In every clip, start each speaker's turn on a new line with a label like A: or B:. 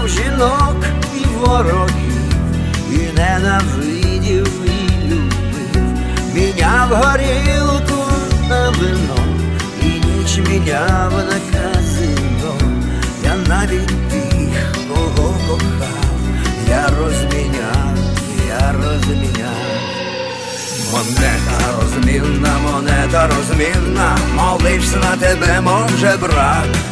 A: об'єднав жінок і ворогів, і ненавидів, і любив, міняв горілку на вино, і ніч міняв на казино, я навіть тих, кого кохав, я розміняв, я розміняв. Монета розмінна, монета розмінна, молився на тебе, може брат.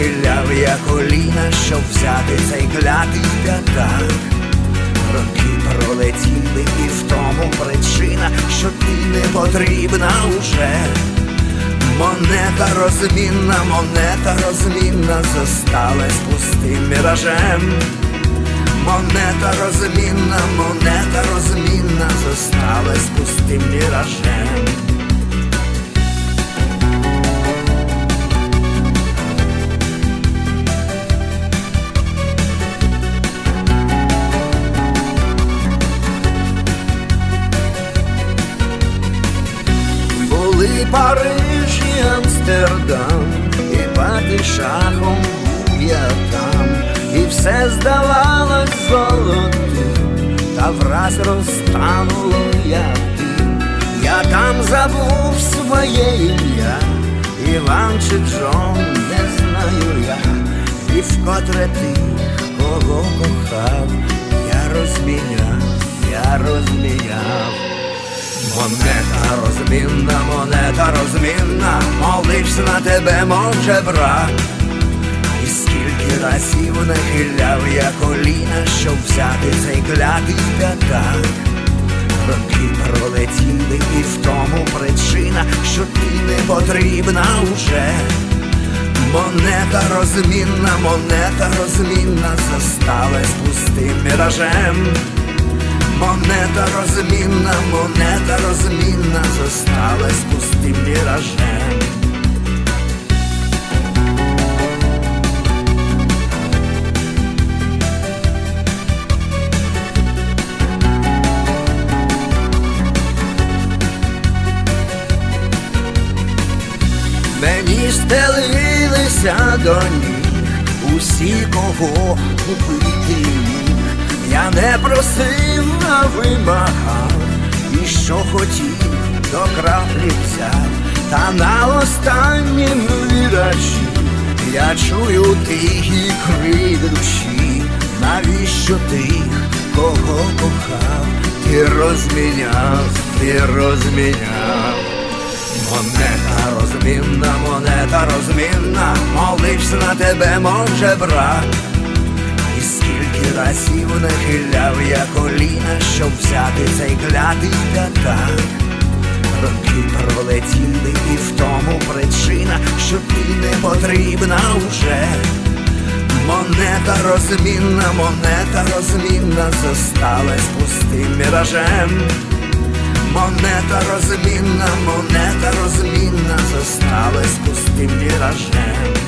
A: Нахиляв я коліна, щоб взяти цей клятий п'ятак. Роки пролетіли і в тому причина, що ти не потрібна уже. Монета розмінна, монета розмінна, зосталась пустим міражем. Монета розмінна, монета розмінна, зосталась пустим міражем. Париж і Амстердам, і пати шахом був я там, і все здавалось золотим, та враз розтануло я тим. Я там забув своє ім'я, Іван чи Джон, не знаю я, і вкотре ти, кого кохав, я розміняв, я розміняв. Монета розмінна, монета розмінна, молився на тебе, може брат. І скільки разів нахиляв я коліна, щоб взяти цей клятий п'ятак. Роки пролетіли і в тому причина, що ти не потрібна уже. Монета розмінна, монета розмінна, зосталась пустим міражем. Монета розмінна, монета розмінна, зосталась пустим міражем. Мені стелилися до ніг усі, кого купити міг. Я не просив, вимагав, і що хотів, до краплі взяв, та на останнім вірачі я чую тихі крик душі, навіщо тих, кого кохав, ти розміняв, ти розміняв. Монета розмінна, монета розмінна, молився на тебе, може брат. І скільки разів нахиляв я коліна, щоб взяти цей клятий катан Роки пролетіли, і в тому причина, що ти не потрібна уже. Монета розмінна, монета розмінна, зосталась пустим міражем. Монета розмінна, монета розмінна, зосталась пустим міражем.